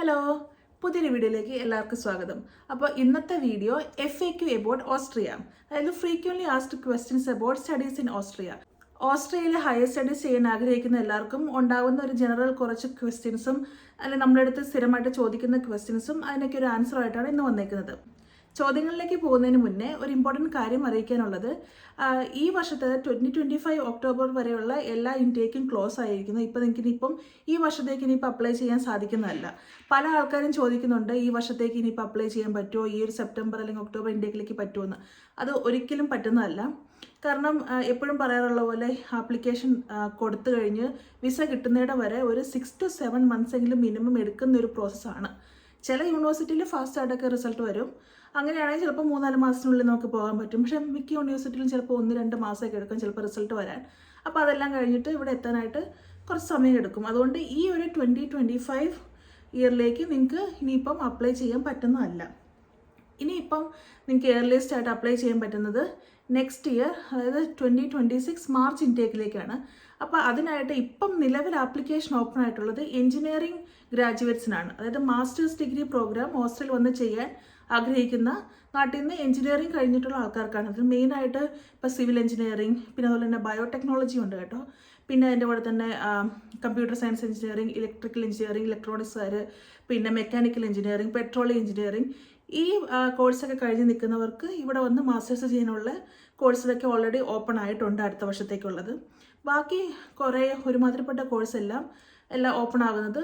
Hello പുതിയൊരു വീഡിയോയിലേക്ക് എല്ലാവർക്കും സ്വാഗതം. അപ്പോൾ ഇന്നത്തെ video F A Q about Austria അതായത് frequently asked questions about studies in Austria ഓസ്ട്രിയയിൽ higher studies ചെയ്യാൻ ആഗ്രഹിക്കുന്ന എല്ലാവർക്കും ഉണ്ടാകുന്ന ഒരു ജനറൽ കുറച്ച് ക്വസ്റ്റ്യൻസും അല്ലെങ്കിൽ നമ്മുടെ അടുത്ത് സ്ഥിരമായിട്ട് ചോദിക്കുന്ന ക്വസ്റ്റ്യൻസും അതിനൊക്കെ ഒരു ആൻസർ ആയിട്ടാണ് ഇന്ന് വന്നേക്കുന്നത്. ചോദ്യങ്ങളിലേക്ക് പോകുന്നതിന് മുന്നേ ഒരു ഇമ്പോർട്ടന്റ് കാര്യം അറിയിക്കാനുള്ളത്. ഈ വർഷത്തെ ട്വന്റി ട്വന്റി ഫൈവ് ഒക്ടോബർ വരെയുള്ള എല്ലാ ഇൻടേക്കും ക്ലോസ് ആയിരിക്കുന്നു. ഇപ്പോൾ നിങ്ങൾക്ക് ഇനിയിപ്പം ഈ വർഷത്തേക്ക് ഇനിയിപ്പോൾ അപ്ലൈ ചെയ്യാൻ സാധിക്കുന്നതല്ല. പല ആൾക്കാരും ചോദിക്കുന്നുണ്ട് ഈ വർഷത്തേക്ക് ഇനിയിപ്പോൾ അപ്ലൈ ചെയ്യാൻ പറ്റുമോ? ഈ ഒരു സെപ്റ്റംബർ അല്ലെങ്കിൽ ഒക്ടോബർ ഇൻടേക്കിലേക്ക് പറ്റുമെന്ന്. അത് ഒരിക്കലും പറ്റുന്നതല്ല. കാരണം എപ്പോഴും പറയാറുള്ള പോലെ ആപ്ലിക്കേഷൻ കൊടുത്തു കഴിഞ്ഞ് വിസ കിട്ടുന്നിടം വരെ ഒരു സിക്സ് ടു സെവൻ മന്ത്സ് എങ്കിലും മിനിമം എടുക്കുന്ന ഒരു പ്രോസസ്സാണ് ചില യൂണിവേഴ്സിറ്റിയിൽ ഫാസ്റ്റ് ആയിട്ടൊക്കെ റിസൾട്ട് വരും. അങ്ങനെയാണെങ്കിൽ ചിലപ്പോൾ മൂന്നാൽ മാസത്തിനുള്ളിൽ നമുക്ക് പോകാൻ പറ്റും. പക്ഷേ മിക്ക യൂണിവേഴ്സിറ്റിയിലും ചിലപ്പോൾ ഒന്ന് രണ്ട് മാസമൊക്കെ എടുക്കും ചിലപ്പോൾ റിസൾട്ട് വരാൻ. അപ്പോൾ അതെല്ലാം കഴിഞ്ഞിട്ട് ഇവിടെ എത്താനായിട്ട് കുറച്ച് സമയം എടുക്കും. അതുകൊണ്ട് ഈ ഒരു ട്വന്റി ട്വന്റി ഫൈവ് ഇയറിലേക്ക് നിങ്ങൾക്ക് ഇനിയിപ്പം അപ്ലൈ ചെയ്യാൻ പറ്റുന്നതല്ല. ഇനിയിപ്പം നിങ്ങൾക്ക് എയർലിസ്റ്റ് ആയിട്ട് അപ്ലൈ ചെയ്യാൻ പറ്റുന്നത് നെക്സ്റ്റ് ഇയർ അതായത് ട്വന്റി ട്വന്റി സിക്സ് മാർച്ച് ഇൻടേക്കിലേക്കാണ് അപ്പോൾ അതിനായിട്ട് ഇപ്പം നിലവിൽ ആപ്ലിക്കേഷൻ ഓപ്പൺ ആയിട്ടുള്ളത് എഞ്ചിനീയറിംഗ് ഗ്രാജുവേറ്റ്സിനാണ് അതായത് മാസ്റ്റേഴ്സ് ഡിഗ്രി പ്രോഗ്രാം ഹോസ്റ്റലിൽ വന്ന് ചെയ്യാൻ ആഗ്രഹിക്കുന്ന നാട്ടിൽ നിന്ന് എഞ്ചിനീയറിംഗ് കഴിഞ്ഞിട്ടുള്ള ആൾക്കാർക്കാണ്. അത് മെയിനായിട്ട് ഇപ്പോൾ സിവിൽ എഞ്ചിനീയറിംഗ് പിന്നെ അതുപോലെ തന്നെ ബയോടെക്നോളജി ഉണ്ട് കേട്ടോ. പിന്നെ അതിന്റെ കൂടെ തന്നെ computer science engineering electrical engineering ഇലക്ട്രോണിക്സുകാർ പിന്നെ മെക്കാനിക്കൽ എഞ്ചിനീയറിംഗ് പെട്രോളിയം എഞ്ചിനീയറിംഗ് ഈ കോഴ്സൊക്കെ കഴിഞ്ഞ് നിൽക്കുന്നവർക്ക് ഇവിടെ വന്ന് മാസ്റ്റേഴ്സ് ചെയ്യാനുള്ള കോഴ്സിലൊക്കെ ഓൾറെഡി ഓപ്പൺ ആയിട്ടുണ്ട് അടുത്ത വർഷത്തേക്കുള്ളത്. ബാക്കി കുറേ ഒരുമാതിരിപ്പെട്ട കോഴ്സ് എല്ലാം ഓപ്പൺ ആകുന്നത്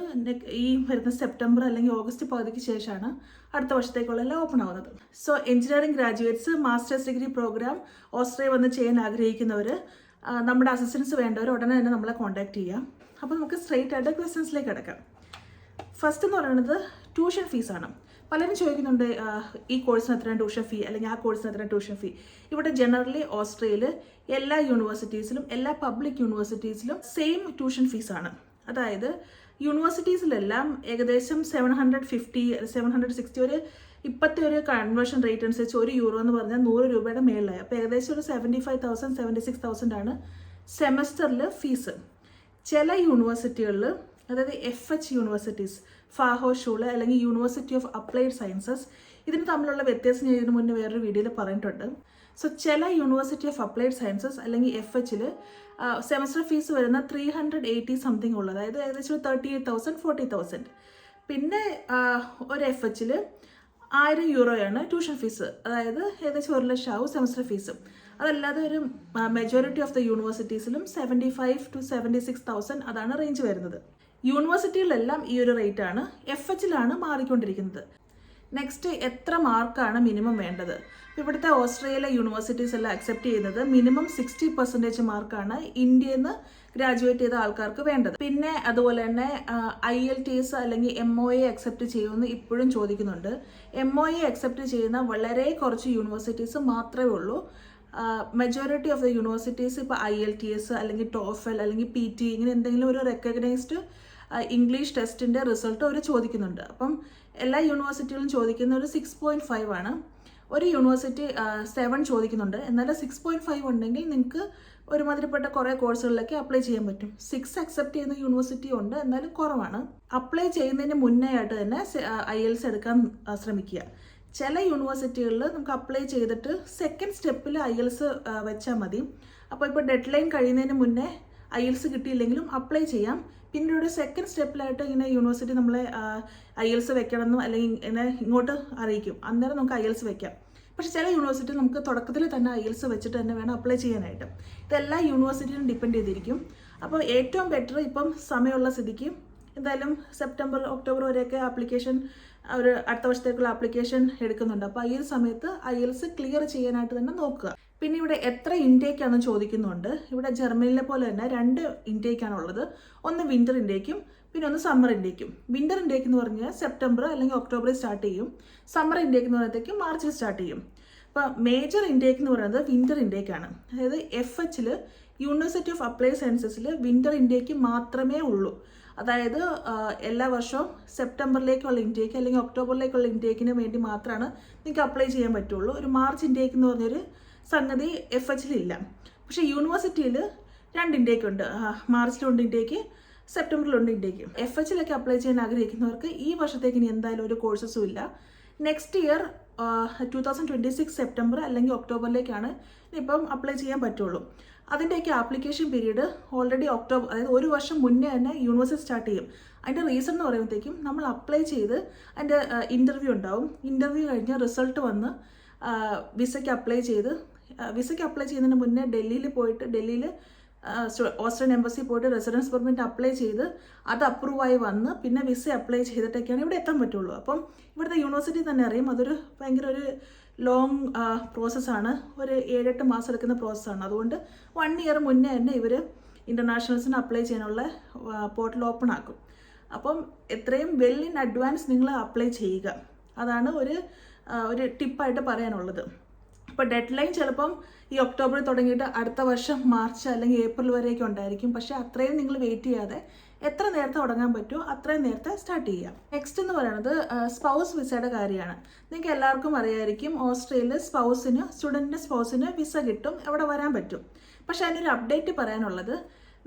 ഈ വരുന്ന സെപ്റ്റംബർ അല്ലെങ്കിൽ ഓഗസ്റ്റ് പകുതിക്ക് ശേഷമാണ് അടുത്ത വർഷത്തേക്കുള്ള എല്ലാം ഓപ്പൺ ആകുന്നത് so engineering graduates masters degree programme Australia വന്ന് ചെയ്യാൻ ആഗ്രഹിക്കുന്നവർ നമ്മുടെ അസിസ്റ്റൻസ് വേണ്ടവർ ഉടനെ തന്നെ നമ്മളെ കോൺടാക്ട് ചെയ്യാം. അപ്പോൾ നമുക്ക് സ്ട്രെയിറ്റ് ആയിട്ട് ക്വസ്റ്റ്യൻസിലേക്ക് കിടക്കാം. ഫസ്റ്റ് എന്ന് പറയുന്നത് ട്യൂഷൻ ഫീസാണ് പലരും ചോദിക്കുന്നുണ്ട് ഈ കോഴ്സിന് എത്ര ട്യൂഷൻ ഫീ അല്ലെങ്കിൽ ആ കോഴ്സിന് എത്ര ട്യൂഷൻ ഫീ ഇവിടെ ജനറലി ഓസ്ട്രേലിയയിൽ എല്ലാ യൂണിവേഴ്സിറ്റീസിലും എല്ലാ പബ്ലിക് യൂണിവേഴ്സിറ്റീസിലും സെയിം ട്യൂഷൻ ഫീസാണ് അതായത് യൂണിവേഴ്സിറ്റീസിലെല്ലാം ഏകദേശം seven hundred fifty seven hundred sixty ഒരു ഇപ്പോഴത്തെ ഒരു കൺവേർഷൻ റേറ്റ് അനുസരിച്ച് ഒരു യൂറോ എന്ന് പറഞ്ഞാൽ നൂറ് രൂപയുടെ മേളിലായി. അപ്പോൾ ഏകദേശം ഒരു seventy five thousand seventy six thousand ആണ് സെമസ്റ്ററിൽ ഫീസ് ചില യൂണിവേഴ്സിറ്റികളിൽ അതായത് എഫ് എച്ച് യൂണിവേഴ്സിറ്റീസ് ഫാഹോ ഷൂൾ അല്ലെങ്കിൽ യൂണിവേഴ്സിറ്റി ഓഫ് അപ്ലൈഡ് സയൻസസ് ഇതിന് തമ്മിലുള്ള വ്യത്യാസം ഞാൻ ഇതിനു മുന്നേ വേറൊരു വീഡിയോയിൽ പറഞ്ഞിട്ടുണ്ട്. സോ ചില യൂണിവേഴ്സിറ്റി ഓഫ് അപ്ലൈഡ് സയൻസസ് അല്ലെങ്കിൽ എഫ് എച്ചിൽ സെമസ്റ്റർ ഫീസ് വരുന്ന ത്രീ ഹൺഡ്രഡ് എയ്റ്റി സംതിങ് ഉള്ളത്. അതായത് ഏകദേശം thirty eight thousand forty thousand പിന്നെ ഒരു എഫ് എച്ചിൽ ആയിരം യൂറോയാണ് ട്യൂഷൻ ഫീസ് അതായത് ഏകദേശം ഒരു ലക്ഷം ആവും സെമസ്റ്റർ ഫീസ് അതല്ലാതെ ഒരു majority of the യൂണിവേഴ്സിറ്റീസിലും seventy five to seventy six thousand അതാണ് റേഞ്ച് വരുന്നത്. യൂണിവേഴ്സിറ്റികളിലെല്ലാം ഈ ഒരു റേറ്റ് ആണ്. എഫ് എച്ചിലാണ് മാറിക്കൊണ്ടിരിക്കുന്നത്. നെക്സ്റ്റ് എത്ര മാർക്കാണ് മിനിമം വേണ്ടത്? ഇവിടുത്തെ ഓസ്ട്രേലിയ യൂണിവേഴ്സിറ്റീസ് എല്ലാം അക്സെപ്റ്റ് ചെയ്യുന്നത് മിനിമം സിക്സ്റ്റി പെർസെന്റേജ് മാർക്കാണ് ഇന്ത്യയിൽ നിന്ന് ഗ്രാജുവേറ്റ് ചെയ്ത ആൾക്കാർക്ക് വേണ്ടത്. പിന്നെ അതുപോലെ തന്നെ ഐ എൽ ടി എസ് അല്ലെങ്കിൽ എം ഒ എ അക്സെപ്റ്റ് ചെയ്യുമെന്ന് ഇപ്പോഴും ചോദിക്കുന്നുണ്ട്. എം ഒ എ അക്സെപ്റ്റ് ചെയ്യുന്ന വളരെ കുറച്ച് യൂണിവേഴ്സിറ്റീസ് മാത്രമേ ഉള്ളൂ. മെജോറിറ്റി ഓഫ് ദ യൂണിവേഴ്സിറ്റീസ് ഇപ്പോൾ ഐ എൽ ടി എസ് അല്ലെങ്കിൽ ടോഫൽ അല്ലെങ്കിൽ പി ടി ഇങ്ങനെ എന്തെങ്കിലും ഒരു റെക്കഗ്നൈസ്ഡ് ഇംഗ്ലീഷ് ടെസ്റ്റിന്റെ റിസൾട്ട് അവർ ചോദിക്കുന്നുണ്ട്. അപ്പം എല്ലാ യൂണിവേഴ്സിറ്റികളും ചോദിക്കുന്ന ഒരു സിക്സ് പോയിന്റ് ഫൈവ് ആണ്. ഒരു യൂണിവേഴ്സിറ്റി സെവൻ ചോദിക്കുന്നുണ്ട്. എന്നാൽ സിക്സ് പോയിന്റ് ഫൈവ് ഉണ്ടെങ്കിൽ നിങ്ങൾക്ക് ഒരുമാതിരിപ്പെട്ട കുറേ കോഴ്സുകളിലേക്ക് അപ്ലൈ ചെയ്യാൻ പറ്റും. സിക്സ് അക്സെപ്റ്റ് ചെയ്യുന്ന യൂണിവേഴ്സിറ്റി ഉണ്ട്. എന്നാലും കുറവാണ്. അപ്ലൈ ചെയ്യുന്നതിന് മുന്നേ ആയിട്ട് തന്നെ ഐ എൽസ് എടുക്കാൻ ശ്രമിക്കുക. ചില യൂണിവേഴ്സിറ്റികളിൽ നമുക്ക് അപ്ലൈ ചെയ്തിട്ട് സെക്കൻഡ് സ്റ്റെപ്പിൽ ഐ എൽസ് വെച്ചാൽ മതി. അപ്പോൾ ഇപ്പോൾ ഡെഡ് ലൈൻ കഴിയുന്നതിന് മുന്നേ ഐ കിട്ടിയില്ലെങ്കിലും അപ്ലൈ ചെയ്യാം. പിന്നീട് ഒരു സെക്കൻഡ് സ്റ്റെപ്പിലായിട്ട് ഇങ്ങനെ യൂണിവേഴ്സിറ്റി നമ്മളെ ഐ എൽസ് അല്ലെങ്കിൽ ഇങ്ങനെ ഇങ്ങോട്ട് അറിയിക്കും. അന്നേരം നമുക്ക് ഐ വെക്കാം. പക്ഷേ ചില യൂണിവേഴ്സിറ്റി നമുക്ക് തുടക്കത്തിൽ തന്നെ ഐ വെച്ചിട്ട് തന്നെ വേണം അപ്ലൈ ചെയ്യാനായിട്ട്. ഇതെല്ലാ യൂണിവേഴ്സിറ്റിയിലും ഡിപ്പെൻഡ് ചെയ്തിരിക്കും. അപ്പോൾ ഏറ്റവും ബെറ്റർ ഇപ്പം സമയമുള്ള സ്ഥിതിക്ക് എന്തായാലും സെപ്റ്റംബർ ഒക്ടോബർ വരെയൊക്കെ ആപ്ലിക്കേഷൻ ഒരു അടുത്ത വർഷത്തേക്കുള്ള ആപ്ലിക്കേഷൻ എടുക്കുന്നുണ്ട്. അപ്പോൾ ഈ സമയത്ത് ഐ എൽസ് ക്ലിയർ ചെയ്യാനായിട്ട് തന്നെ നോക്കുക. പിന്നെ ഇവിടെ എത്ര ഇൻടേക്ക് ആണെന്ന് ചോദിക്കുന്നുണ്ട്. ഇവിടെ ജർമ്മനിലെ പോലെ തന്നെ രണ്ട് ഇൻടേക്ക് ആണുള്ളത് ഒന്ന് വിന്റർ ഇൻടേക്കും പിന്നെ ഒന്ന് സമ്മർ ഇൻടേക്കും വിന്റർ ഇൻടേക്ക് എന്ന് പറഞ്ഞാൽ സെപ്റ്റംബർ അല്ലെങ്കിൽ ഒക്ടോബറിൽ സ്റ്റാർട്ട് ചെയ്യും. സമ്മർ ഇൻടേക്ക് എന്ന് പറയുമ്പോഴത്തേക്ക് മാർച്ചിൽ സ്റ്റാർട്ട് ചെയ്യും. അപ്പോൾ മേജർ ഇൻടേക്ക് എന്ന് പറയുന്നത് വിന്റർ ഇൻടേക്കാണ് അതായത് എഫ് എച്ചിൽ യൂണിവേഴ്സിറ്റി ഓഫ് അപ്ലൈ സയൻസസിൽ വിന്റർ ഇൻടേക്ക് മാത്രമേ ഉള്ളൂ. അതായത് എല്ലാ വർഷവും സെപ്റ്റംബറിലേക്കുള്ള ഇൻടേക്ക് അല്ലെങ്കിൽ ഒക്ടോബറിലേക്കുള്ള ഇൻടേക്കിന് വേണ്ടി മാത്രമാണ് നിങ്ങൾക്ക് അപ്ലൈ ചെയ്യാൻ പറ്റുള്ളൂ. ഒരു മാർച്ച് ഇൻടേക്ക് എന്ന് പറഞ്ഞൊരു സംഗതി എഫ് എച്ചിലില്ല പക്ഷേ യൂണിവേഴ്സിറ്റിയിൽ രണ്ട് ഇൻടേക്ക് ഉണ്ട് മാർച്ചിലുണ്ട് ഇൻടേക്ക് സെപ്റ്റംബറിലുണ്ട് ഇന്ത്യയ്ക്ക്. എഫ് എച്ചിലൊക്കെ അപ്ലൈ ചെയ്യാൻ ആഗ്രഹിക്കുന്നവർക്ക് ഈ വർഷത്തേക്ക് ഇനി എന്തായാലും ഒരു കോഴ്സസും ഇല്ല. Next year two thousand twenty six September അല്ലെങ്കിൽ ഒക്ടോബറിലേക്കാണ് ഇനിയിപ്പം അപ്ലൈ ചെയ്യാൻ പറ്റുള്ളൂ. അതിന്റെയൊക്കെ ആപ്ലിക്കേഷൻ പീരീഡ് ഓൾറെഡി ഒക്ടോബർ അതായത് ഒരു വർഷം മുന്നേ തന്നെ യൂണിവേഴ്സിറ്റി സ്റ്റാർട്ട് ചെയ്യും. അതിന്റെ റീസൺ എന്ന് പറയുമ്പോഴത്തേക്കും നമ്മൾ അപ്ലൈ ചെയ്ത് അതിന്റെ ഇന്റർവ്യൂ ഉണ്ടാവും. ഇന്റർവ്യൂ കഴിഞ്ഞ് റിസൾട്ട് വന്ന് വിസയ്ക്ക് അപ്ലൈ ചെയ്ത് വിസയ്ക്ക് അപ്ലൈ ചെയ്യുന്നതിന് മുന്നേ ഡൽഹിയിൽ പോയിട്ട് ഡൽഹിയിൽ ഓസ്ട്രേലിയൻ എംബസി പോയിട്ട് റെസിഡൻസ് പെർമിറ്റ് അപ്ലൈ ചെയ്ത് അത് അപ്രൂവായി വന്ന് പിന്നെ വിസ അപ്ലൈ ചെയ്തിട്ടൊക്കെയാണ് ഇവിടെ എത്താൻ പറ്റുള്ളൂ. അപ്പം ഇവിടുത്തെ യൂണിവേഴ്സിറ്റി തന്നെ അറിയും. അതൊരു ഭയങ്കര ഒരു ലോങ് പ്രോസസ്സാണ് ഒരു ഏഴെട്ട് മാസം എടുക്കുന്ന പ്രോസസ്സാണ് അതുകൊണ്ട് വൺ ഇയർ മുന്നേ തന്നെ ഇവർ ഇന്റർനാഷണൽസിന് അപ്ലൈ ചെയ്യാനുള്ള പോർട്ടൽ ഓപ്പൺ ആക്കും. അപ്പം എത്രയും വെൽ ഇൻ അഡ്വാൻസ് നിങ്ങൾ അപ്ലൈ ചെയ്യുക. അതാണ് ഒരു ഒരു ടിപ്പായിട്ട് പറയാനുള്ളത്. അപ്പോൾ ഡെഡ് ലൈൻ ചിലപ്പം ഈ ഒക്ടോബറിൽ തുടങ്ങിയിട്ട് അടുത്ത വർഷം മാർച്ച് അല്ലെങ്കിൽ ഏപ്രിൽ വരെയൊക്കെ ഉണ്ടായിരിക്കും. പക്ഷേ അത്രയും നിങ്ങൾ വെയിറ്റ് ചെയ്യാതെ എത്ര നേരത്തെ തുടങ്ങാൻ പറ്റുമോ അത്രയും നേരത്തെ സ്റ്റാർട്ട് ചെയ്യാം നെക്സ്റ്റ് എന്ന് പറയുന്നത് സ്പൗസ് വിസയുടെ കാര്യമാണ്. നിങ്ങൾക്ക് എല്ലാവർക്കും അറിയായിരിക്കും ഓസ്ട്രേലിയയിൽ സ്പൗസിന് സ്റ്റുഡന്റിന്റെ സ്പൗസിന് വിസ കിട്ടും എവിടെ വരാൻ പറ്റും. പക്ഷേ അതിനൊരു അപ്ഡേറ്റ് പറയാനുള്ളത്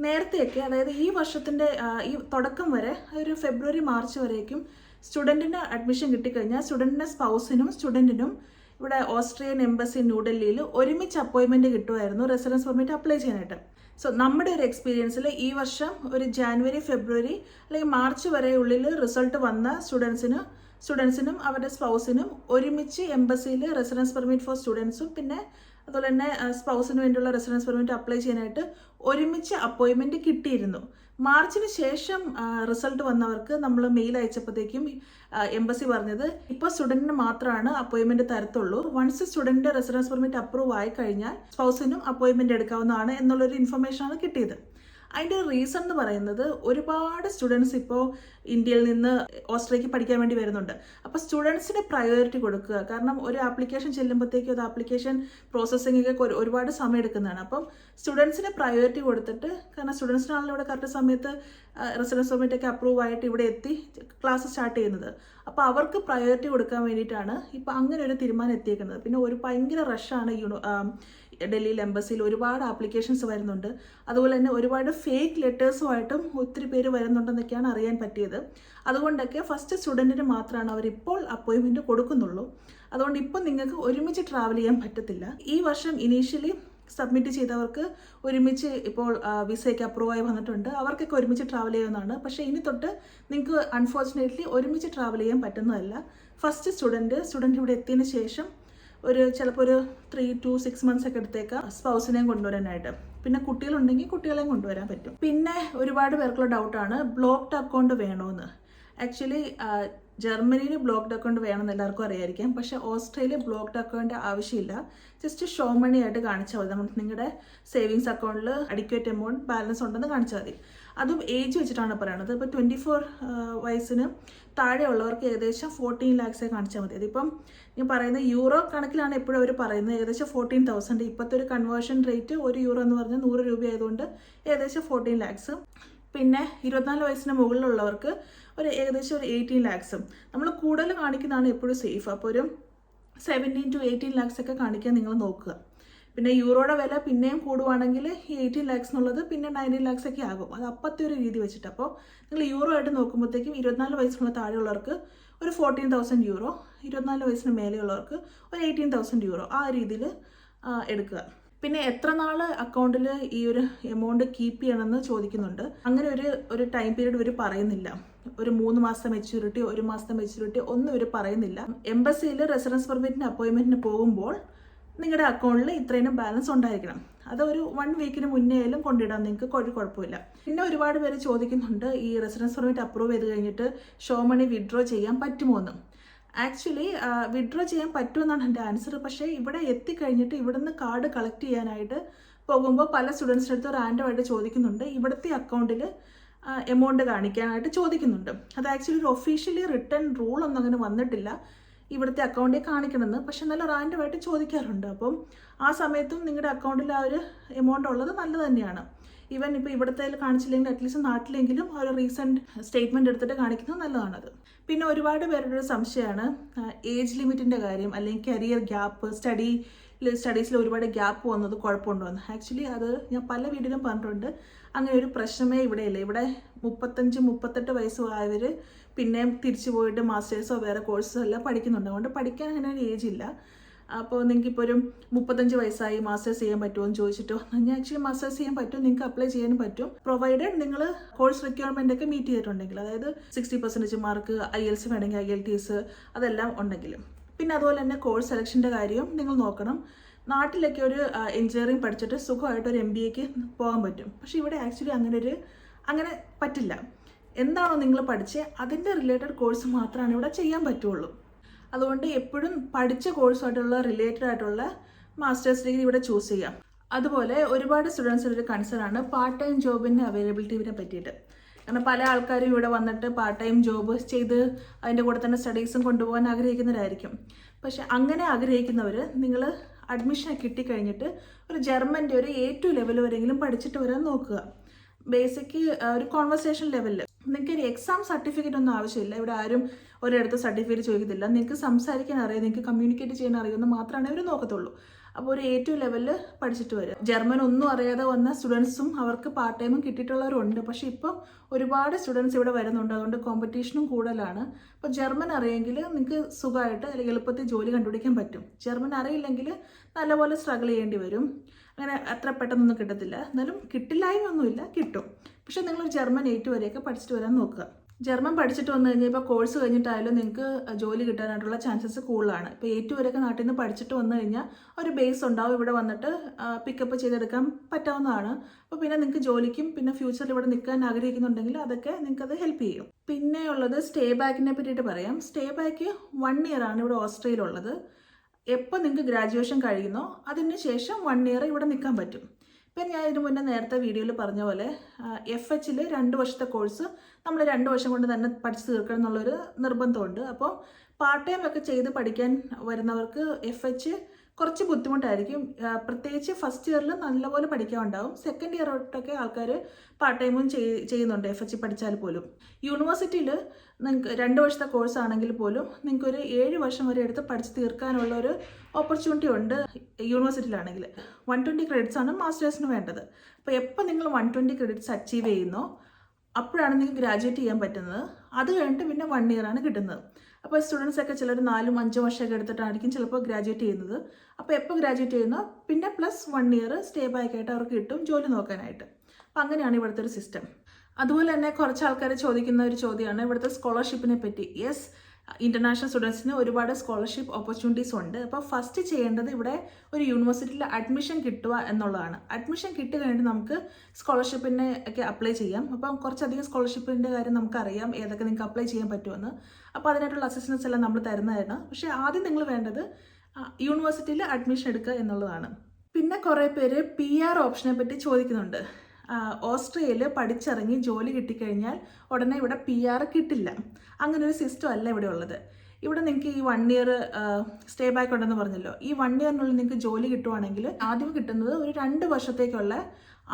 നേരത്തെയൊക്കെ അതായത് ഈ വർഷത്തിന്റെ ഈ തുടക്കം വരെ ഒരു ഫെബ്രുവരി മാർച്ച് വരേക്കും സ്റ്റുഡന്റിന് അഡ്മിഷൻ കിട്ടിക്കഴിഞ്ഞാൽ സ്റ്റുഡന്റിന്റെ സ്പൗസിനും സ്റ്റുഡന്റിനും ഇവിടെ ഓസ്ട്രിയൻ എംബസി ന്യൂഡൽഹിയിൽ ഒരുമിച്ച് അപ്പോയിൻമെന്റ് കിട്ടുമായിരുന്നു റെസിഡൻസ് പെർമിറ്റ് അപ്ലൈ ചെയ്യാനായിട്ട്. സോ നമ്മുടെ ഒരു എക്സ്പീരിയൻസിൽ ഈ വർഷം ഒരു ജാനുവരി ഫെബ്രുവരി അല്ലെങ്കിൽ മാർച്ച് വരെ ഉള്ളിൽ റിസൾട്ട് വന്ന സ്റ്റുഡൻസിന് സ്റ്റുഡൻസിനും അവരുടെ സ്പൗസിനും ഒരുമിച്ച് എംബസിയിൽ റെസിഡൻസ് പെർമിറ്റ് ഫോർ സ്റ്റുഡൻസും പിന്നെ അതുപോലെ തന്നെ സ്പൗസിന് വേണ്ടിയുള്ള റെസിഡൻസ് പെർമിറ്റ് അപ്ലൈ ചെയ്യാനായിട്ട് ഒരുമിച്ച് അപ്പോയിൻമെന്റ് കിട്ടിയിരുന്നു. മാർച്ചിന് ശേഷം റിസൾട്ട് വന്നവർക്ക് നമ്മൾ മെയിൽ അയച്ചപ്പോഴത്തേക്കും എംബസി പറഞ്ഞത് ഇപ്പോൾ സ്റ്റുഡന്റിന് മാത്രമാണ് അപ്പോയിൻമെന്റ് തരത്തുള്ളൂ. വൺസ് സ്റ്റുഡന്റിന്റെ റെസിഡൻസ് പെർമിറ്റ് അപ്രൂവ് ആയി കഴിഞ്ഞാൽ സ്പൗസിനും അപ്പോയിൻമെന്റ് എടുക്കാവുന്നതാണ് എന്നുള്ളൊരു ഇൻഫർമേഷനാണ് കിട്ടിയത്. അതിന്റെ റീസൺ എന്ന് പറയുന്നത് ഒരുപാട് സ്റ്റുഡൻസ് ഇപ്പോൾ ഇന്ത്യയിൽ നിന്ന് ഓസ്ട്രേലിയക്ക് പഠിക്കാൻ വേണ്ടി വരുന്നുണ്ട്. അപ്പോൾ സ്റ്റുഡൻസിന് പ്രയോറിറ്റി കൊടുക്കുക. കാരണം ഒരു ആപ്ലിക്കേഷൻ ചെല്ലുമ്പോഴത്തേക്കും അത് ആപ്ലിക്കേഷൻ പ്രോസസ്സിംഗ് ഒക്കെ ഒരുപാട് സമയം എടുക്കുന്നതാണ്. അപ്പം സ്റ്റുഡൻസിന് പ്രയോറിറ്റി കൊടുത്തിട്ട് കാരണം സ്റ്റുഡൻസിനാണല്ലോ ഇവിടെ കറക്റ്റ് സമയത്ത് റെസിഡൻസ് പെർമിറ്റ് ഒക്കെ അപ്രൂവ് ആയിട്ട് ഇവിടെ എത്തി ക്ലാസ് സ്റ്റാർട്ട് ചെയ്യുന്നത്. അപ്പോൾ അവർക്ക് പ്രയോറിറ്റി കൊടുക്കാൻ വേണ്ടിയിട്ടാണ് ഇപ്പോൾ അങ്ങനെ ഒരു തീരുമാനം എത്തിയേക്കുന്നത്. പിന്നെ ഒരു ഭയങ്കര റഷാണ് ഡൽഹിയിൽ എംബസിയിൽ ഒരുപാട് ആപ്ലിക്കേഷൻസ് വരുന്നുണ്ട്. അതുപോലെ തന്നെ ഒരുപാട് ഫേക്ക് ലെറ്റേഴ്സുമായിട്ടും ഒത്തിരി പേര് വരുന്നുണ്ടെന്നൊക്കെയാണ് അറിയാൻ പറ്റിയത്. അതുകൊണ്ടൊക്കെ ഫസ്റ്റ് സ്റ്റുഡന്റിന് മാത്രമാണ് അവരിപ്പോൾ അപ്പോയിൻമെന്റ് കൊടുക്കുന്നുള്ളൂ. അതുകൊണ്ട് ഇപ്പം നിങ്ങൾക്ക് ഒരുമിച്ച് ട്രാവൽ ചെയ്യാൻ പറ്റത്തില്ല. ഈ വർഷം ഇനീഷ്യലി സബ്മിറ്റ് ചെയ്തവർക്ക് ഒരുമിച്ച് ഇപ്പോൾ വിസയ്ക്ക് അപ്രൂവ് ആയി വന്നിട്ടുണ്ട്. അവർക്കൊക്കെ ഒരുമിച്ച് ട്രാവൽ ചെയ്യാവുന്നതാണ്. പക്ഷേ ഇനി തൊട്ട് നിങ്ങൾക്ക് അൺഫോർച്ചുനേറ്റ്ലി ഒരുമിച്ച് ട്രാവൽ ചെയ്യാൻ പറ്റുന്നതല്ല. ഫസ്റ്റ് സ്റ്റുഡന്റ് സ്റ്റുഡന്റ് ഇവിടെ എത്തിയതിന് ശേഷം ഒരു ചിലപ്പോൾ ഒരു ത്രീ ടു സിക്സ് മന്ത്സ് ഒക്കെ എടുത്തേക്കാം. സ്പൗസിനെയും കൊണ്ടുവരാനായിട്ട്. പിന്നെ കുട്ടികളുണ്ടെങ്കിൽ കുട്ടികളെയും കൊണ്ടുവരാൻ പറ്റും. പിന്നെ ഒരുപാട് പേർക്കുള്ള ഡൗട്ടാണ് ബ്ലോക്ക്ഡ് അക്കൗണ്ട് വേണമെന്ന് ആക്ച്വലി ജർമ്മനിയിൽ ബ്ലോക്ക്ഡ് അക്കൗണ്ട് വേണമെന്ന് എല്ലാവർക്കും അറിയായിരിക്കാം. പക്ഷെ ഓസ്ട്രേലിയ ബ്ലോക്ക്ഡ് അക്കൗണ്ട് ആവശ്യമില്ല. ജസ്റ്റ് ഷോ മണി ആയിട്ട് കാണിച്ചാൽ മതി. നമുക്ക് നിങ്ങളുടെ സേവിങ്സ് അക്കൗണ്ടിൽ അഡിക്വേറ്റ് എമൗണ്ട് ബാലൻസ് ഉണ്ടെന്ന് കാണിച്ചാൽ മതി. അതും ഏജ് വെച്ചിട്ടാണ് പറയുന്നത് ഇപ്പോൾ ട്വന്റി ഫോർ വയസ്സിന് താഴെയുള്ളവർക്ക് ഏകദേശം ഫോർട്ടീൻ ലാക്സേ കാണിച്ചാൽ മതി. അതിപ്പം ഞാൻ പറയുന്നത് യൂറോ കണക്കിലാണ് എപ്പോഴും അവർ പറയുന്നത്. ഏകദേശം ഫോർട്ടീൻ തൗസൻഡ് ഇപ്പോഴത്തെ ഒരു കൺവേർഷൻ റേറ്റ് ഒരു യൂറോ എന്ന് പറഞ്ഞാൽ നൂറ് രൂപ ആയതുകൊണ്ട് ഏകദേശം ഫോർട്ടീൻ ലാക്സ് പിന്നെ ഇരുപത്തിനാല് വയസ്സിന് മുകളിലുള്ളവർക്ക് ഒരു ഏകദേശം ഒരു എയ്റ്റീൻ ലാക്സും നമ്മൾ കൂടുതൽ കാണിക്കുന്നതാണ് എപ്പോഴും സേഫ് അപ്പോൾ ഒരു സെവന്റീൻ ടു എയ്റ്റീൻ ലാക്സ് ഒക്കെ കാണിക്കാൻ നിങ്ങൾ നോക്കുക. പിന്നെ യൂറോയുടെ വില പിന്നെയും കൂടുവാണെങ്കിൽ ഈ എയ്റ്റീൻ ലാക്സ് എന്നുള്ളത് പിന്നെ നയന്റീൻ ലാക്സ് ഒക്കെ ആകും. അത് അപ്പത്തെ ഒരു രീതി വെച്ചിട്ട്. അപ്പോൾ നിങ്ങൾ യൂറോ ആയിട്ട് നോക്കുമ്പോഴത്തേക്കും ഇരുപത്തിനാല് വയസ്സിനുള്ള താഴെയുള്ളവർക്ക് ഒരു ഫോർട്ടീൻ തൗസൻഡ് യൂറോ ഇരുപത്തിനാല് വയസ്സിന് മേലെയുള്ളവർക്ക് ഒരു എയ്റ്റീൻ തൗസൻഡ് യൂറോ ആ രീതിയിൽ എടുക്കുക. പിന്നെ എത്ര നാൾ അക്കൗണ്ടിൽ ഈ ഒരു എമൗണ്ട് കീപ്പ് ചെയ്യണമെന്ന് ചോദിക്കുന്നുണ്ട്. അങ്ങനെ ഒരു ഒരു ടൈം പീരീഡ് ഇവർ പറയുന്നില്ല. ഒരു മൂന്ന് മാസത്തെ മെച്യൂരിറ്റി ഒരു മാസത്തെ മെച്യൂരിറ്റി ഒന്നും ഇവർ പറയുന്നില്ല. എംബസിയിൽ റെസിഡൻസ് പെർമിറ്റിന് അപ്പോയിൻമെന്റിന് പോകുമ്പോൾ നിങ്ങളുടെ അക്കൗണ്ടിൽ ഇത്രയും ബാലൻസ് ഉണ്ടായിരിക്കണം. അത് ഒരു വൺ വീക്കിന് മുന്നേ ആയാലും കൊണ്ടിടാം നിങ്ങൾക്ക് ഒരു കുഴപ്പമില്ല. പിന്നെ ഒരുപാട് പേര് ചോദിക്കുന്നുണ്ട് ഈ റെസിഡൻസ് പെർമിറ്റ് അപ്രൂവ് ചെയ്ത് കഴിഞ്ഞിട്ട് ഷോ മണി വിഡ്രോ ചെയ്യാൻ പറ്റുമോ എന്ന് ആക്ച്വലി വിഡ്രോ ചെയ്യാൻ പറ്റുമെന്നാണ് എന്റെ ആൻസർ പക്ഷേ ഇവിടെ എത്തിക്കഴിഞ്ഞിട്ട് ഇവിടുന്ന് കാർഡ് കളക്ട് ചെയ്യാനായിട്ട് പോകുമ്പോൾ പല സ്റ്റുഡൻസിന്റെ അടുത്ത് റാൻഡമായിട്ട് ചോദിക്കുന്നുണ്ട്. ഇവിടുത്തെ അക്കൗണ്ടിൽ എമൗണ്ട് കാണിക്കാനായിട്ട് ചോദിക്കുന്നുണ്ട്. അത് ആക്ച്വലി ഒരു ഒഫീഷ്യലി റിട്ടേൺ റൂൾ ഒന്നും അങ്ങനെ വന്നിട്ടില്ല. ഇവിടുത്തെ അക്കൗണ്ടിൽ കാണിക്കണമെന്ന്. പക്ഷെ നല്ല റാൻഡമായിട്ട് ചോദിക്കാറുണ്ട്. അപ്പം ആ സമയത്തും നിങ്ങളുടെ അക്കൗണ്ടിൽ ആ ഒരു എമൗണ്ട് ഉള്ളത് നല്ലത് തന്നെയാണ്. ഈവൻ ഇപ്പോൾ ഇവിടുത്തെ കാണിച്ചില്ലെങ്കിൽ അറ്റ്ലീസ്റ്റ് നാട്ടിലെങ്കിലും ഒരു റീസെന്റ് സ്റ്റേറ്റ്മെന്റ് എടുത്തിട്ട് കാണിക്കുന്നത് നല്ലതാണത്. പിന്നെ ഒരുപാട് പേരുടെ ഒരു സംശയമാണ് ഏജ് ലിമിറ്റിന്റെ കാര്യം അല്ലെങ്കിൽ കരിയർ ഗ്യാപ്പ് സ്റ്റഡി സ്റ്റഡീസിൽ ഒരുപാട് ഗ്യാപ്പ് വന്നത് കുഴപ്പമുണ്ടോ എന്ന് ആക്ച്വലി അത് ഞാൻ പല വീടിലും പറഞ്ഞിട്ടുണ്ട്. അങ്ങനെ ഒരു പ്രശ്നമേ ഇവിടെയില്ല. ഇവിടെ മുപ്പത്തഞ്ച് മുപ്പത്തെട്ട് വയസ്സ് ആയവർ പിന്നെയും തിരിച്ചു പോയിട്ട് മാസ്റ്റേഴ്സോ വേറെ കോഴ്സോ എല്ലാം പഠിക്കുന്നുണ്ട്. അതുകൊണ്ട് പഠിക്കാൻ അങ്ങനെ ഒരു ഏജ് ഇല്ല. അപ്പോൾ നിങ്ങൾക്ക് ഇപ്പോൾ ഒരു മുപ്പത്തഞ്ച് വയസ്സായി മാസ്റ്റേഴ്സ് ചെയ്യാൻ പറ്റുമോ എന്ന് ചോദിച്ചിട്ടോ ഞാൻ ആക്ച്വലി മാസ്റ്റേഴ്സ് ചെയ്യാൻ പറ്റും നിങ്ങൾക്ക് അപ്ലൈ ചെയ്യാനും പറ്റും. പ്രൊവൈഡഡ് നിങ്ങൾ കോഴ്സ് റിക്വയർമെന്റ് ഒക്കെ മീറ്റ് ചെയ്തിട്ടുണ്ടെങ്കിൽ അതായത് sixty percentage mark I L C വേണമെങ്കിൽ ഐ എൽ ടി എസ് അതെല്ലാം ഉണ്ടെങ്കിലും. പിന്നെ അതുപോലെ തന്നെ കോഴ്സ് സെലക്ഷന്റെ കാര്യവും നിങ്ങൾ നോക്കണം. നാട്ടിലൊക്കെ ഒരു എഞ്ചിനീയറിംഗ് പഠിച്ചിട്ട് സുഖമായിട്ട് ഒരു എം ബി എക്ക് പോകാൻ പറ്റും. പക്ഷേ ഇവിടെ ആക്ച്വലി അങ്ങനെ ഒരു അങ്ങനെ പറ്റില്ല. എന്താണോ നിങ്ങൾ പഠിച്ചത് അതിന്റെ റിലേറ്റഡ് കോഴ്സ് മാത്രമാണ് ഇവിടെ ചെയ്യാൻ പറ്റുള്ളൂ. അതുകൊണ്ട് എപ്പോഴും പഠിച്ച കോഴ്സുമായിട്ടുള്ള റിലേറ്റഡ് ആയിട്ടുള്ള മാസ്റ്റേഴ്സ് ഡിഗ്രി ഇവിടെ ചൂസ് ചെയ്യാം. അതുപോലെ ഒരുപാട് സ്റ്റുഡൻസിന്റെ ഒരു കൺസേൺ ആണ് പാർട്ട് ടൈം ജോബിന്റെ അവൈലബിലിറ്റിനെ പറ്റിയിട്ട്. കാരണം പല ആൾക്കാരും ഇവിടെ വന്നിട്ട് പാർട്ട് ടൈം ജോബ് ചെയ്ത് അതിന്റെ കൂടെ തന്നെ സ്റ്റഡീസും കൊണ്ടുപോകാൻ ആഗ്രഹിക്കുന്നവരായിരിക്കും. പക്ഷെ അങ്ങനെ ആഗ്രഹിക്കുന്നവർ നിങ്ങൾ അഡ്മിഷൻ കിട്ടിക്കഴിഞ്ഞിട്ട് ഒരു ജർമ്മന്റെ ഒരു എ ടു ലെവൽ വരെയെങ്കിലും പഠിച്ചിട്ട് വരാൻ നോക്കുക. ബേസിക് ഒരു കോൺവെർസേഷൻ ലെവലിൽ നിങ്ങൾക്ക് ഒരു എക്സാം സർട്ടിഫിക്കറ്റ് ഒന്നും ആവശ്യമില്ല. ഇവിടെ ആരും ഒരിടത്ത് സർട്ടിഫിക്കറ്റ് ചോദിക്കത്തില്ല. നിങ്ങൾക്ക് സംസാരിക്കാൻ അറിയാം. നിങ്ങൾക്ക് കമ്മ്യൂണിക്കേറ്റ് ചെയ്യാൻ അറിയുമെന്ന് മാത്രമാണ് അവർ നോക്കത്തുള്ളൂ. അപ്പോൾ ഒരു എ ടു ലെവലിൽ പഠിച്ചിട്ട് വരിക ജർമ്മൻ ഒന്നും അറിയാതെ വന്ന സ്റ്റുഡൻസും അവർക്ക് പാർട്ട് ടൈമും കിട്ടിയിട്ടുള്ളവരുണ്ട് പക്ഷേ ഇപ്പം ഒരുപാട് സ്റ്റുഡൻസ് ഇവിടെ വരുന്നുണ്ട്. അതുകൊണ്ട് കോമ്പറ്റീഷനും കൂടുതലാണ്. അപ്പോൾ ജർമ്മൻ അറിയെങ്കിൽ നിങ്ങൾക്ക് സുഖമായിട്ട് അല്ലെങ്കിൽ എളുപ്പത്തിൽ ജോലി കണ്ടുപിടിക്കാൻ പറ്റും. ജർമ്മൻ അറിയില്ലെങ്കിൽ നല്ലപോലെ സ്ട്രഗിൾ ചെയ്യേണ്ടി വരും. അങ്ങനെ അത്ര പെട്ടെന്നൊന്നും കിട്ടത്തില്ല. എന്നാലും കിട്ടില്ലായ്മയൊന്നുമില്ല കിട്ടും. പക്ഷേ നിങ്ങൾ ജർമ്മൻ എയ്റ്റ് വരെയൊക്കെ പഠിച്ചിട്ട് വരാൻ നോക്കുക. ജർമ്മൻ പഠിച്ചിട്ട് വന്നു കഴിഞ്ഞാൽ ഇപ്പോൾ കോഴ്സ് കഴിഞ്ഞിട്ടായാലും നിങ്ങൾക്ക് ജോലി കിട്ടാനായിട്ടുള്ള ചാൻസസ് കൂടുതലാണ്. ഇപ്പോൾ എയ്റ്റ് വരെയൊക്കെ നാട്ടിൽ നിന്ന് പഠിച്ചിട്ട് വന്നു കഴിഞ്ഞാൽ ഒരു ബേസ് ഉണ്ടാവും. ഇവിടെ വന്നിട്ട് പിക്കപ്പ് ചെയ്തെടുക്കാൻ പറ്റാവുന്നതാണ്. അപ്പോൾ പിന്നെ നിങ്ങൾക്ക് ജോലിക്കും പിന്നെ ഫ്യൂച്ചറിൽ ഇവിടെ നിൽക്കാൻ ആഗ്രഹിക്കുന്നുണ്ടെങ്കിൽ അതൊക്കെ നിങ്ങൾക്ക് അത് ഹെൽപ്പ് ചെയ്യും. പിന്നെ ഉള്ളത് സ്റ്റേ ബാക്കിനെ പറ്റിയിട്ട് പറയാം. സ്റ്റേ ബാക്ക് വൺ ഇയർ ആണ് ഇവിടെ ഓസ്ട്രേലിയയിലുള്ളത് എപ്പോൾ നിങ്ങൾക്ക് ഗ്രാജുവേഷൻ കഴിയുന്നോ അതിന് ശേഷം വൺ ഇയർ ഇവിടെ നിൽക്കാൻ പറ്റും. ഇപ്പം ഞാൻ ഇതിനു മുന്നേ നേരത്തെ വീഡിയോയിൽ പറഞ്ഞ പോലെ എഫ് എച്ചിൽ രണ്ട് വർഷത്തെ കോഴ്സ് നമ്മൾ രണ്ട് വർഷം കൊണ്ട് തന്നെ പഠിച്ചു തീർക്കണം എന്നുള്ളൊരു നിർബന്ധമുണ്ട്. അപ്പോൾ പാർട്ട് ടൈം ഒക്കെ ചെയ്ത് പഠിക്കാൻ വരുന്നവർക്ക് എഫ് എച്ച് കുറച്ച് ബുദ്ധിമുട്ടായിരിക്കും. പ്രത്യേകിച്ച് ഫസ്റ്റ് ഇയറിൽ നല്ലപോലെ പഠിക്കാൻ ഉണ്ടാവും സെക്കൻഡ് ഇയർ തൊട്ടൊക്കെ ആൾക്കാർ പാർട്ട് ടൈമും ചെയ്- ചെയ്യുന്നുണ്ട്. എഫ് എച്ച് പഠിച്ചാൽ പോലും. യൂണിവേഴ്സിറ്റിയിൽ നിങ്ങൾക്ക് രണ്ട് വർഷത്തെ കോഴ്സ് ആണെങ്കിൽ പോലും നിങ്ങൾക്ക് ഒരു ഏഴ് വർഷം വരെ എടുത്ത് പഠിച്ച് തീർക്കാനുള്ള ഒരു ഓപ്പർച്യൂണിറ്റി ഉണ്ട് യൂണിവേഴ്സിറ്റിയിലാണെങ്കിൽ വൺ ട്വന്റി ക്രെഡിറ്റ്സ് ആണ് മാസ്റ്റേഴ്സിന് വേണ്ടത്. അപ്പോൾ എപ്പോൾ നിങ്ങൾ വൺ ട്വന്റി ക്രെഡിറ്റ്സ് അച്ചീവ് ചെയ്യുന്നോ അപ്പോഴാണ് നിങ്ങൾക്ക് ഗ്രാജുവേറ്റ് ചെയ്യാൻ പറ്റുന്നത്. അത് കഴിഞ്ഞിട്ട് പിന്നെ വൺ ഇയർ ആണ് കിട്ടുന്നത്. അപ്പോൾ സ്റ്റുഡൻസ് ഒക്കെ ചിലർ നാലും അഞ്ചും വർഷമൊക്കെ എടുത്തിട്ടായിരിക്കും ചിലപ്പോൾ ഗ്രാജുവേറ്റ് ചെയ്യുന്നത്. അപ്പോൾ എപ്പോൾ ഗ്രാജുവേറ്റ് ചെയ്യുന്നോ? പിന്നെ plus one year stay back ആയിട്ട് അവർക്ക് കിട്ടും ജോലി നോക്കാനായിട്ട്. അപ്പോൾ അങ്ങനെയാണ് ഇവിടുത്തെ ഒരു സിസ്റ്റം അതുപോലെ തന്നെ കുറച്ച് ആൾക്കാർ ചോദിക്കുന്ന ഒരു ചോദ്യമാണ് ഇവിടുത്തെ സ്കോളർഷിപ്പിനെ പറ്റി. യെസ് ഇന്റർനാഷണൽ സ്റ്റുഡൻസിന് ഒരുപാട് സ്കോളർഷിപ്പ് ഓപ്പർച്യൂണിറ്റീസ് ഉണ്ട്. അപ്പോൾ ഫസ്റ്റ് ചെയ്യേണ്ടത് ഇവിടെ ഒരു യൂണിവേഴ്സിറ്റിയിൽ അഡ്മിഷൻ കിട്ടുക എന്നുള്ളതാണ്. അഡ്മിഷൻ കിട്ടി നമുക്ക് സ്കോളർഷിപ്പിന് ഒക്കെ അപ്ലൈ ചെയ്യാം. അപ്പം കുറച്ചധികം സ്കോളർഷിപ്പിന്റെ കാര്യം നമുക്കറിയാം ഏതൊക്കെ നിങ്ങൾക്ക് അപ്ലൈ ചെയ്യാൻ പറ്റുമെന്ന്. അപ്പോൾ അതിനായിട്ടുള്ള അസിസ്റ്റൻസ് എല്ലാം നമ്മൾ തരുന്നതായിരുന്നു. പക്ഷേ ആദ്യം നിങ്ങൾ വേണ്ടത് യൂണിവേഴ്സിറ്റിയിൽ അഡ്മിഷൻ എടുക്കുക എന്നുള്ളതാണ്. പിന്നെ കുറേ പേര് പി ആർ ഓപ്ഷനെ പറ്റി ചോദിക്കുന്നുണ്ട്. ഓസ്ട്രേലിയയിൽ പഠിച്ചിറങ്ങി ജോലി കിട്ടിക്കഴിഞ്ഞാൽ ഉടനെ ഇവിടെ പി ആർ കിട്ടില്ല. അങ്ങനെ ഒരു സിസ്റ്റം അല്ല ഇവിടെ ഉള്ളത്. ഇവിടെ നിങ്ങൾക്ക് ഈ വൺ ഇയർ സ്റ്റേ ബാക്ക് ഉണ്ടെന്ന് പറഞ്ഞല്ലോ. ഈ വൺ ഇയറിനുള്ളിൽ നിങ്ങൾക്ക് ജോലി കിട്ടുവാണെങ്കിൽ ആദ്യം കിട്ടുന്നത് ഒരു രണ്ട് വർഷത്തേക്കുള്ള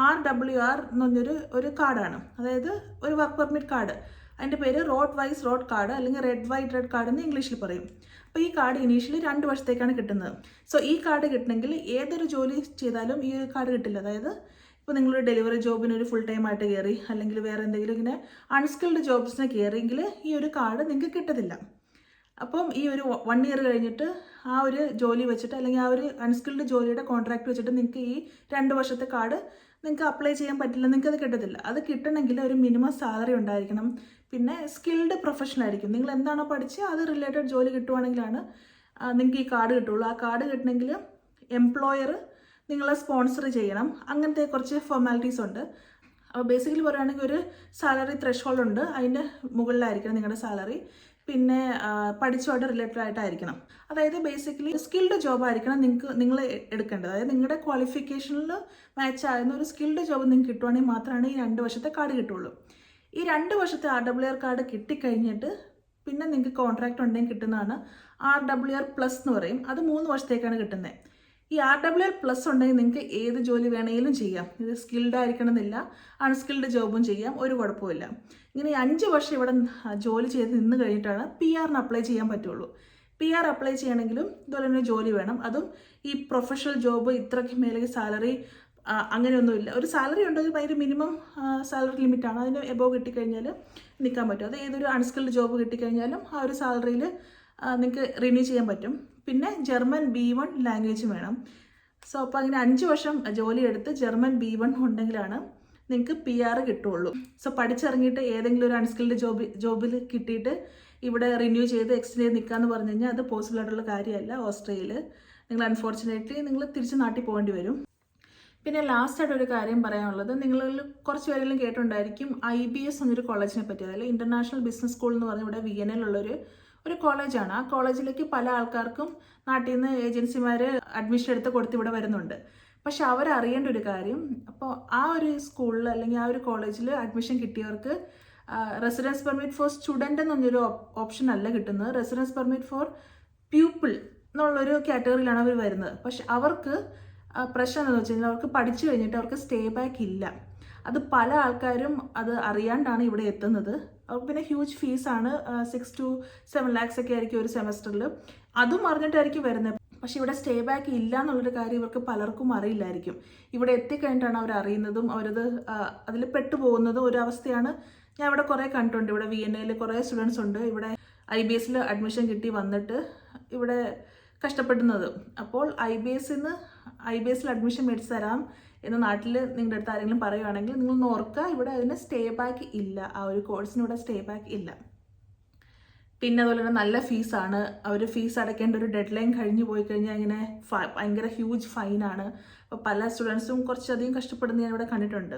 ആർ ഡബ്ല്യു ആർ എന്ന് പറഞ്ഞൊരു ഒരു കാർഡാണ് അതായത് ഒരു വർക്ക് പെർമിറ്റ് കാർഡ് അതിന്റെ പേര് റോഡ് വൈസ് റോഡ് കാർഡ് അല്ലെങ്കിൽ റെഡ് വൈറ്റ് റെഡ് കാർഡ് എന്ന് ഇംഗ്ലീഷിൽ പറയും. അപ്പോൾ ഈ കാർഡ് ഇനീഷ്യലി രണ്ട് വർഷത്തേക്കാണ് കിട്ടുന്നത്. സോ ഈ കാർഡ് കിട്ടണമെങ്കിൽ ഏതൊരു ജോലി ചെയ്താലും ഈ ഒരു കാർഡ് കിട്ടില്ല. അതായത് ഇപ്പോൾ നിങ്ങളൊരു ഡെലിവറി ജോബിന് ഒരു ഫുൾ ടൈം ആയിട്ട് കയറി അല്ലെങ്കിൽ വേറെ എന്തെങ്കിലും ഇങ്ങനെ അൺസ്കിൽഡ് ജോബ്സിന് കയറിയെങ്കിൽ ഈ ഒരു കാർഡ് നിങ്ങൾക്ക് കിട്ടത്തില്ല. അപ്പം ഈ ഒരു വൺ ഇയർ കഴിഞ്ഞിട്ട് ആ ഒരു ജോലി വെച്ചിട്ട് അല്ലെങ്കിൽ ആ ഒരു അൺസ്കിൽഡ് ജോലിയുടെ കോൺട്രാക്ട് വെച്ചിട്ട് നിങ്ങൾക്ക് ഈ രണ്ട് വർഷത്തെ കാർഡ് നിങ്ങൾക്ക് അപ്ലൈ ചെയ്യാൻ പറ്റില്ല നിങ്ങൾക്ക് അത് കിട്ടത്തില്ല. അത് കിട്ടണമെങ്കിൽ ഒരു മിനിമം സാലറി ഉണ്ടായിരിക്കണം. പിന്നെ സ്കിൽഡ് പ്രൊഫഷണൽ ആയിരിക്കും. നിങ്ങൾ എന്താണോ പഠിച്ച് അത് റിലേറ്റഡ് ജോലി കിട്ടുവാണെങ്കിലാണ് നിങ്ങൾക്ക് ഈ കാർഡ് കിട്ടുള്ളൂ. ആ കാർഡ് കിട്ടണമെങ്കിൽ എംപ്ലോയർ നിങ്ങളെ സ്പോൺസർ ചെയ്യണം. അങ്ങനത്തെ കുറച്ച് ഫോർമാലിറ്റീസ് ഉണ്ട്. അപ്പോൾ ബേസിക്കലി പറയുകയാണെങ്കിൽ ഒരു സാലറി ത്രഷ് ഉണ്ട്. അതിന്റെ മുകളിലായിരിക്കണം നിങ്ങളുടെ സാലറി പിന്നെ ആ, പഠിച്ചുമായിട്ട് റിലേറ്റഡ് ആയിട്ടായിരിക്കണം. അതായത് ബേസിക്കലി സ്കിൽഡ് ജോബ് ആയിരിക്കണം നിങ്ങൾക്ക് നിങ്ങൾ എടുക്കേണ്ടത്. അതായത് നിങ്ങളുടെ ക്വാളിഫിക്കേഷനിൽ മാച്ച് ആകുന്ന ഒരു സ്കിൽഡ് ജോബ് നിങ്ങൾക്ക് കിട്ടുവാണെങ്കിൽ മാത്രമാണ് ഈ രണ്ട് വർഷത്തെ കാർഡ് കിട്ടുള്ളൂ. ഈ രണ്ട് വർഷത്തെ ആർ ഡബ്ല്യു ആർ കാർഡ് കിട്ടിക്കഴിഞ്ഞിട്ട് പിന്നെ നിങ്ങൾക്ക് കോൺട്രാക്ട് ഉണ്ടെങ്കിൽ കിട്ടുന്നതാണ് ആർ ഡബ്ല്യു ആർ പ്ലസ് എന്ന് പറയും. അത് മൂന്ന് വർഷത്തേക്കാണ് കിട്ടുന്നത്. ഈ ആർ ഡബ്ല്യു എൽ പ്ലസ് ഉണ്ടെങ്കിൽ നിങ്ങൾക്ക് ഏത് ജോലി വേണമെങ്കിലും ചെയ്യാം. ഇത് സ്കിൽഡ് ആയിരിക്കണം എന്നില്ല അൺസ്കിൽഡ് ജോബും ചെയ്യാം. ഒരു കുഴപ്പമില്ല ഇങ്ങനെ അഞ്ച് വർഷം ഇവിടെ ജോലി ചെയ്ത് നിന്ന് കഴിഞ്ഞിട്ടാണ് പി ആറിന് അപ്ലൈ ചെയ്യാൻ പറ്റുള്ളൂ. പി ആർ അപ്ലൈ ചെയ്യണമെങ്കിലും ഇതുപോലെ തന്നെ ജോലി വേണം. അതും ഈ പ്രൊഫഷണൽ ജോബ് ഇത്രയ്ക്ക് മേലെ സാലറി അങ്ങനെയൊന്നുമില്ല. ഒരു സാലറി ഉണ്ടെങ്കിൽ ഭയങ്കര മിനിമം സാലറി ലിമിറ്റാണ് അതിന് എബോവ് കിട്ടിക്കഴിഞ്ഞാൽ നിൽക്കാൻ പറ്റും. അത് ഏതൊരു അൺസ്കിൽഡ് ജോബ് കിട്ടിക്കഴിഞ്ഞാലും ആ ഒരു സാലറിയിൽ നിങ്ങൾക്ക് റിന്യൂ ചെയ്യാൻ പറ്റും. പിന്നെ ജർമ്മൻ ബി വൺ ലാംഗ്വേജ് വേണം. സോ അപ്പോൾ അങ്ങനെ അഞ്ച് വർഷം ജോലി എടുത്ത് ജർമ്മൻ ബി വൺ ഉണ്ടെങ്കിലാണ് നിങ്ങൾക്ക് പി ആർ കിട്ടുള്ളൂ. സോ പഠിച്ചിറങ്ങിയിട്ട് ഏതെങ്കിലും ഒരു അൺസ്കിൽഡ് ജോബ് ജോബിൽ കിട്ടിയിട്ട് ഇവിടെ റിന്യൂ ചെയ്ത് എക്സ്റ്റെൻഡ് ചെയ്ത് നിൽക്കാന്ന് പറഞ്ഞു കഴിഞ്ഞാൽ അത് പോസിബിൾ ആയിട്ടുള്ള കാര്യമല്ല ഓസ്ട്രേലിയയിൽ നിങ്ങൾ അൺഫോർച്ചുനേറ്റ്ലി നിങ്ങൾ തിരിച്ച് നാട്ടിൽ പോകേണ്ടി വരും. പിന്നെ ലാസ്റ്റായിട്ട് ഒരു കാര്യം പറയാനുള്ളത് നിങ്ങൾ കുറച്ച് പേരെങ്കിലും കേട്ടിട്ടുണ്ടായിരിക്കും ഐ ബി എസ് എന്നൊരു കോളേജിനെ പറ്റി അതായത് ഇന്റർനാഷണൽ ബിസിനസ് സ്കൂൾ എന്ന് പറഞ്ഞ ഇവിടെ വിയനയിലുള്ളൊരു ഒരു കോളേജാണ്. ആ കോളേജിലേക്ക് പല ആൾക്കാർക്കും നാട്ടിൽ നിന്ന് ഏജൻസിമാർ അഡ്മിഷൻ എടുത്ത് കൊടുത്ത് ഇവിടെ വരുന്നുണ്ട്. പക്ഷെ അവരറിയേണ്ട ഒരു കാര്യം അപ്പോൾ ആ ഒരു സ്കൂളിൽ അല്ലെങ്കിൽ ആ ഒരു കോളേജിൽ അഡ്മിഷൻ കിട്ടിയവർക്ക് റെസിഡൻസ് പെർമിറ്റ് ഫോർ സ്റ്റുഡന്റ് എന്നൊരു ഓപ്ഷൻ അല്ല കിട്ടുന്നത്. റെസിഡൻസ് പെർമിറ്റ് ഫോർ പ്യൂപ്പിൾ എന്നുള്ളൊരു കാറ്റഗറിയിലാണ് അവർ വരുന്നത്. പക്ഷെ അവർക്ക് പ്രശ്നം എന്താണെന്ന് വെച്ച് കഴിഞ്ഞാൽ അവർക്ക് പഠിച്ചു കഴിഞ്ഞിട്ട് അവർക്ക് സ്റ്റേ ബാക്ക് ഇല്ല. അത് പല ആൾക്കാരും അത് അറിയാണ്ടാണ് ഇവിടെ എത്തുന്നത്. അവർക്ക് പിന്നെ ഹ്യൂജ് ഫീസാണ് സിക്സ് ടു സെവൻ ലാക്സ് ഒക്കെ ആയിരിക്കും ഒരു സെമസ്റ്ററിൽ അതും അറിഞ്ഞിട്ടായിരിക്കും വരുന്നത്. പക്ഷേ ഇവിടെ സ്റ്റേ ബാക്ക് ഇല്ല എന്നുള്ളൊരു കാര്യം ഇവർക്ക് പലർക്കും അറിയില്ലായിരിക്കും. ഇവിടെ എത്തിക്കഴിഞ്ഞിട്ടാണ് അവർ അറിയുന്നതും അവരത് അതിൽ പെട്ടുപോകുന്നതും ഒരു അവസ്ഥയാണ്. ഞാൻ ഇവിടെ കുറേ കണ്ടിട്ടുണ്ട്. ഇവിടെ വി എൻ എയിൽ കുറേ സ്റ്റുഡൻസ് ഉണ്ട്. ഇവിടെ ഐ ബി എസിൽ അഡ്മിഷൻ കിട്ടി വന്നിട്ട് ഇവിടെ കഷ്ടപ്പെടുന്നത്. അപ്പോൾ ഐ ബി എസിന്ന് ഐ ബി എസിൽ അഡ്മിഷൻ മേടിച്ച് തരാം. എന്ന് നാട്ടിൽ നിങ്ങളുടെ അടുത്ത് ആരെങ്കിലും പറയുകയാണെങ്കിൽ നിങ്ങൾ ഓർക്കുക ഇവിടെ അതിന് സ്റ്റേ ബാക്ക് ഇല്ല. ആ ഒരു കോഴ്സിന് ഇവിടെ സ്റ്റേ ബാക്ക് ഇല്ല. പിന്നെ അതുപോലെ തന്നെ നല്ല ഫീസാണ് അവർ ഫീസ് അടയ്ക്കേണ്ട ഒരു ഡെഡ് ലൈൻ കഴിഞ്ഞു പോയി കഴിഞ്ഞാൽ ഇങ്ങനെ ഭയങ്കര ഹ്യൂജ് ഫൈനാണ് അപ്പോൾ പല സ്റ്റുഡൻസും കുറച്ചധികം കഷ്ടപ്പെടുന്ന ഞാൻ ഇവിടെ കണ്ടിട്ടുണ്ട്.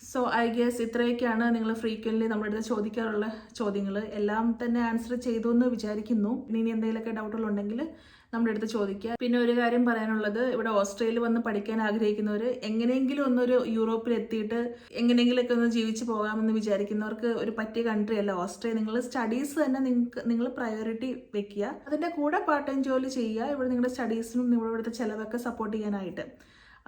സോ ഐ ഗെസ് ഇത്രയൊക്കെയാണ് നിങ്ങൾ ഫ്രീക്വന്റ്ലി നമ്മുടെ അടുത്ത് ചോദിക്കാറുള്ള ചോദ്യങ്ങൾ എല്ലാം തന്നെ ആൻസർ ചെയ്തു എന്ന് വിചാരിക്കുന്നു. ഇനി എന്തെങ്കിലുമൊക്കെ ഡൗട്ടുകളുണ്ടെങ്കിൽ നമ്മുടെ അടുത്ത് ചോദിക്കുക. പിന്നെ ഒരു കാര്യം പറയാനുള്ളത് ഇവിടെ ഓസ്ട്രേലിയ വന്ന് പഠിക്കാൻ ആഗ്രഹിക്കുന്നവർ എങ്ങനെയെങ്കിലും ഒന്നൊരു യൂറോപ്പിൽ എത്തിയിട്ട് എങ്ങനെയെങ്കിലുമൊക്കെ ഒന്ന് ജീവിച്ചു പോകാമെന്ന് വിചാരിക്കുന്നവർക്ക് ഒരു പറ്റിയ കൺട്രി അല്ല. ഓസ്ട്രേലിയ നിങ്ങൾ സ്റ്റഡീസ് തന്നെ നിങ്ങൾക്ക് നിങ്ങൾ പ്രയോറിറ്റി വെക്കുക. അതിന്റെ കൂടെ പാർട്ട് ടൈം ജോലി ചെയ്യുക. ഇവിടെ നിങ്ങളുടെ സ്റ്റഡീസിനും നിങ്ങളുടെ ഇവിടുത്തെ ചിലവൊക്കെ സപ്പോർട്ട് ചെയ്യാനായിട്ട്.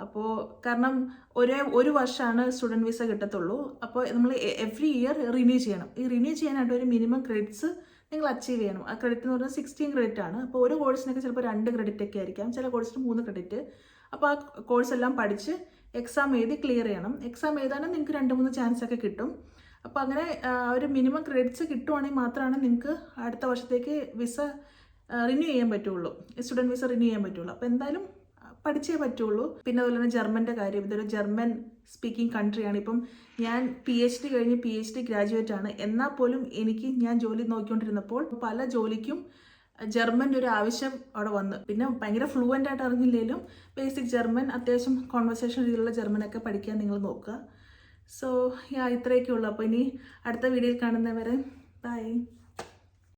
അപ്പോൾ കാരണം ഒരേ ഒരു വർഷമാണ് സ്റ്റുഡന്റ് വിസ കിട്ടത്തുള്ളൂ. അപ്പോൾ നമ്മൾ എവറി ഇയർ റിന്യൂ ചെയ്യണം. ഈ റിന്യൂ ചെയ്യാനായിട്ട് ഒരു മിനിമം ക്രെഡിറ്റ്സ് നിങ്ങൾ അച്ചീവ് ചെയ്യണം. ആ ക്രെഡിറ്റ് എന്ന് പറഞ്ഞാൽ സിക്സ്റ്റീൻ ക്രെഡിറ്റ് ആണ്. അപ്പോൾ ഒരു കോഴ്സിനൊക്കെ ചിലപ്പോൾ രണ്ട് ക്രെഡിറ്റ് ഒക്കെ ആയിരിക്കാം. ചില കോഴ്സിന് മൂന്ന് ക്രെഡിറ്റ് അപ്പോൾ ആ കോഴ്സ് എല്ലാം പഠിച്ച് എക്സാം എഴുതി ക്ലിയർ ചെയ്യണം. എക്സാം എഴുതാനും നിങ്ങൾക്ക് രണ്ട് മൂന്ന് ചാൻസ് ഒക്കെ കിട്ടും. അപ്പോൾ അങ്ങനെ ഒരു മിനിമം ക്രെഡിറ്റ്സ് കിട്ടുവാണെങ്കിൽ മാത്രമാണ് നിങ്ങൾക്ക് അടുത്ത വർഷത്തേക്ക് വിസ റിന്യൂ ചെയ്യാൻ പറ്റുള്ളൂ. സ്റ്റുഡന്റ് വിസ റിന്യൂ ചെയ്യാൻ പറ്റുള്ളൂ. അപ്പോൾ എന്തായാലും പഠിച്ചേ പറ്റുള്ളൂ. പിന്നെ അതുപോലെ തന്നെ ജർമ്മന്റെ കാര്യം. ഇതൊരു ജർമ്മൻ സ്പീക്കിംഗ് കൺട്രിയാണ് ഇപ്പം ഞാൻ പി എച്ച് ഡി കഴിഞ്ഞ് പി എച്ച് ഡി ഗ്രാജുവേറ്റ് ആണ്. എന്നാൽ പോലും എനിക്ക് ഞാൻ ജോലി നോക്കിക്കൊണ്ടിരുന്നപ്പോൾ പല ജോലിക്കും ജർമ്മന്റെ ഒരു ആവശ്യം അവിടെ വന്നു. പിന്നെ ഭയങ്കര ഫ്ലുവന്റ് ആയിട്ട് അറിഞ്ഞില്ലെങ്കിലും ബേസിക് ജർമ്മൻ അത്യാവശ്യം കോൺവെർസേഷൻ രീതിയിലുള്ള ജർമ്മനൊക്കെ പഠിക്കാൻ നിങ്ങൾ നോക്കുക. സോ യാ ഇത്രയൊക്കെ ഉള്ളൂ അപ്പോൾ ഇനി അടുത്ത വീഡിയോയിൽ കാണുന്നവരെ ബൈ